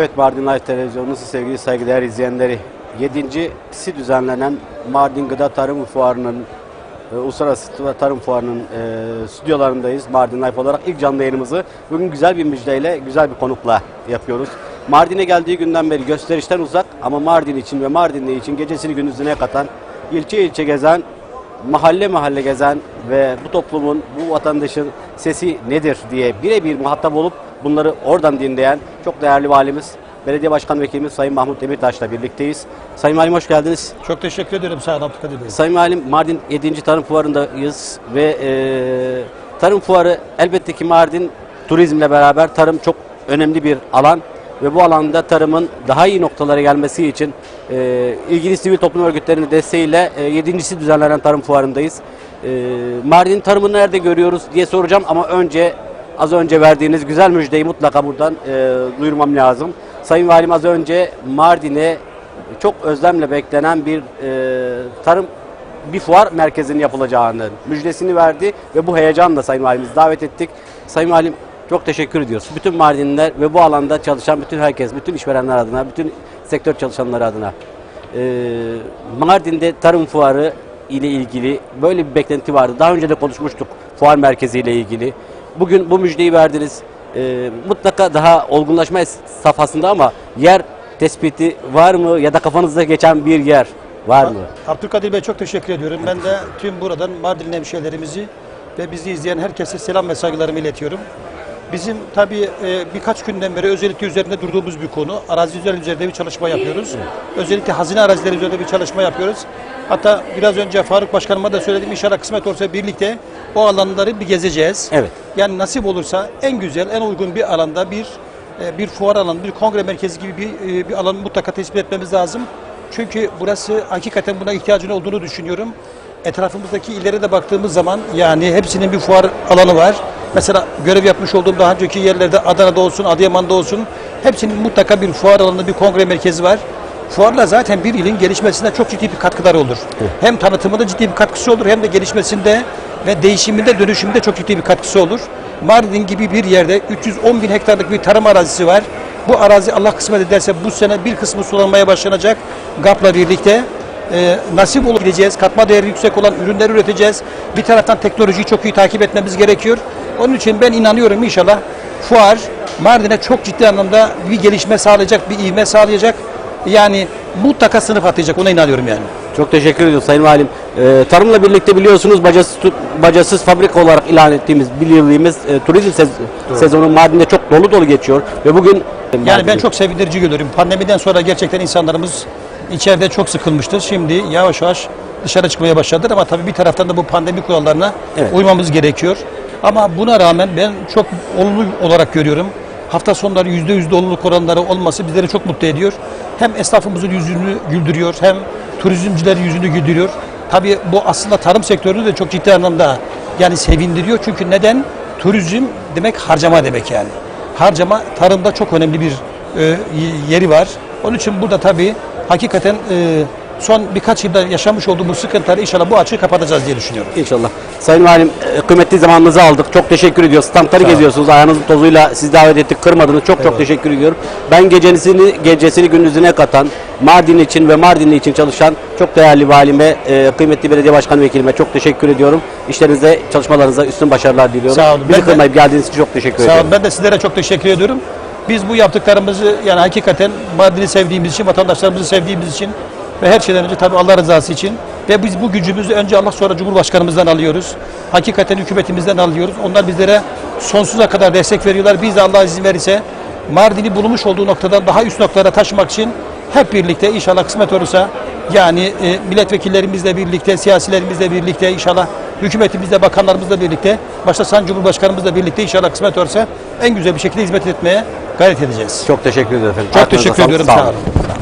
Evet Mardin Live Televizyonu'nun sevgili saygıdeğer izleyenleri 7.si düzenlenen Mardin Gıda Tarım Fuarı'nın e, Uluslararası Tarım Fuarı'nın e, stüdyolarındayız. Mardin Live olarak ilk canlı yayınımızı bugün güzel bir müjdeyle, güzel bir konukla yapıyoruz. Mardin'e geldiği günden beri gösterişten uzak ama Mardin için ve Mardinli için gecesini gündüzüne katan, ilçe ilçe gezen, mahalle mahalle gezen ve bu toplumun, bu vatandaşın sesi nedir diye birebir muhatap olup bunları oradan dinleyen çok değerli valimiz, belediye başkan vekilimiz Sayın Mahmut Demirtaş'la birlikteyiz. Sayın Valim hoş geldiniz. Çok teşekkür ederim Sayın Abdülkadir Bey. Sayın Valim Mardin 7. Tarım Fuarı'ndayız ve e, Tarım Fuarı elbette ki Mardin turizmle beraber tarım çok önemli bir alan ve bu alanda tarımın daha iyi noktalara gelmesi için e, ilgili sivil toplum örgütlerinin desteğiyle e, 7.si düzenlenen Tarım Fuarı'ndayız. E, Mardin tarımını nerede görüyoruz diye soracağım ama önce az önce verdiğiniz güzel müjdeyi mutlaka buradan e, duyurmam lazım. Sayın Valim az önce Mardin'e çok özlemle beklenen bir e, tarım bir fuar merkezinin yapılacağını müjdesini verdi ve bu heyecanla Sayın Valimizi davet ettik. Sayın Valim çok teşekkür ediyoruz. Bütün Mardinliler ve bu alanda çalışan bütün herkes, bütün işverenler adına, bütün sektör çalışanları adına. E, Mardin'de tarım fuarı ile ilgili böyle bir beklenti vardı. Daha önce de konuşmuştuk fuar merkezi ile ilgili. Bugün bu müjdeyi verdiniz. E, mutlaka daha olgunlaşma safhasında ama yer tespiti var mı ya da kafanızda geçen bir yer var mı? Abdülkadir Bey çok teşekkür ediyorum. Ben de tüm buradan Mardin hemşehrilerimizi ve bizi izleyen herkese selam ve saygılarımı iletiyorum. Bizim tabii e, birkaç günden beri özellikle üzerinde durduğumuz bir konu. Arazi üzerinde bir çalışma yapıyoruz. Özellikle hazine arazileri üzerinde bir çalışma yapıyoruz. Hatta biraz önce Faruk Başkanıma da söyledim. İnşallah kısmet olursa birlikte o alanları bir gezeceğiz. Evet. Yani nasip olursa en güzel, en uygun bir alanda bir e, bir fuar alanı, bir kongre merkezi gibi bir, e, bir alan mutlaka tespit etmemiz lazım. Çünkü burası hakikaten buna ihtiyacın olduğunu düşünüyorum. Etrafımızdaki illere de baktığımız zaman yani hepsinin bir fuar alanı var. Mesela görev yapmış olduğum daha önceki yerlerde Adana'da olsun, Adıyaman'da olsun hepsinin mutlaka bir fuar alanı, bir kongre merkezi var. Fuarla zaten bir ilin gelişmesine çok ciddi bir katkıları olur. Hem tanıtımında ciddi bir katkısı olur hem de gelişmesinde ve değişiminde, dönüşümünde çok ciddi bir katkısı olur. Mardin gibi bir yerde 310 bin hektarlık bir tarım arazisi var. Bu arazi Allah kısmet ederse bu sene bir kısmı sulanmaya başlanacak. GAP'la birlikte e, nasip olup gideceğiz. Katma değeri yüksek olan ürünler üreteceğiz. Bir taraftan teknolojiyi çok iyi takip etmemiz gerekiyor. Onun için ben inanıyorum inşallah fuar Mardin'e çok ciddi anlamda bir gelişme sağlayacak, bir ivme sağlayacak. Yani mutlaka sınıf atlayacak ona inanıyorum yani. Çok teşekkür ediyoruz Sayın Valim. Ee, tarımla birlikte biliyorsunuz bacasız, bacasız fabrika olarak ilan ettiğimiz, bildiğimiz e, turizm sez- sezonu Mardin'de çok dolu dolu geçiyor ve bugün Yani ben çok sevindirici görüyorum. Pandemiden sonra gerçekten insanlarımız içeride çok sıkılmıştır. Şimdi yavaş yavaş dışarı çıkmaya başladılar ama tabii bir taraftan da bu pandemi kurallarına Evet. uymamız gerekiyor. Ama buna rağmen ben çok olumlu olarak görüyorum. Hafta sonları yüzde yüz doluluk oranları olması bizleri çok mutlu ediyor. Hem esnafımızın yüzünü güldürüyor hem turizmcilerin yüzünü güldürüyor. Tabii bu aslında tarım sektörünü de çok ciddi anlamda yani sevindiriyor. Çünkü neden? Turizm demek harcama demek yani harcama tarımda çok önemli bir e, yeri var. Onun için burada tabii hakikaten e, son birkaç yılda yaşamış olduğumuz sıkıntıları inşallah bu açığı kapatacağız diye düşünüyorum. İnşallah. Sayın Valim e, kıymetli zamanınızı aldık. Çok teşekkür ediyoruz. Standları Sağ geziyorsunuz. Ayağınızın tozuyla sizi davet ettik. Kırmadınız. Çok çok teşekkür ediyorum. Ben gecesini gecesini gündüzüne katan Mardin için ve Mardinli için çalışan çok değerli valime, e, kıymetli belediye başkan vekilime çok teşekkür ediyorum. İşlerinizde, çalışmalarınıza üstün başarılar diliyorum. Sağ olun. Bizi Ben de- kırmayıp geldiğiniz için çok teşekkür Sağ ediyorum. olun. Ben de sizlere çok teşekkür ediyorum. Biz bu yaptıklarımızı yani hakikaten Mardin'i sevdiğimiz için, vatandaşlarımızı sevdiğimiz için ve her şeyden önce tabii Allah rızası için ve biz bu gücümüzü önce Allah sonra Cumhurbaşkanımızdan alıyoruz. Hakikaten hükümetimizden alıyoruz. Onlar bizlere sonsuza kadar destek veriyorlar. Biz de Allah izin verirse Mardin'i bulunmuş olduğu noktadan daha üst noktalara taşımak için hep birlikte inşallah kısmet olursa yani e, milletvekillerimizle birlikte, siyasilerimizle birlikte inşallah hükümetimizle, bakanlarımızla birlikte, başta Sayın Cumhurbaşkanımızla birlikte inşallah kısmet olursa en güzel bir şekilde hizmet etmeye gayret edeceğiz. Çok teşekkür ederim efendim. Çok Ayaklarınıza teşekkür ediyorum. Sağ Sağ olun. olun.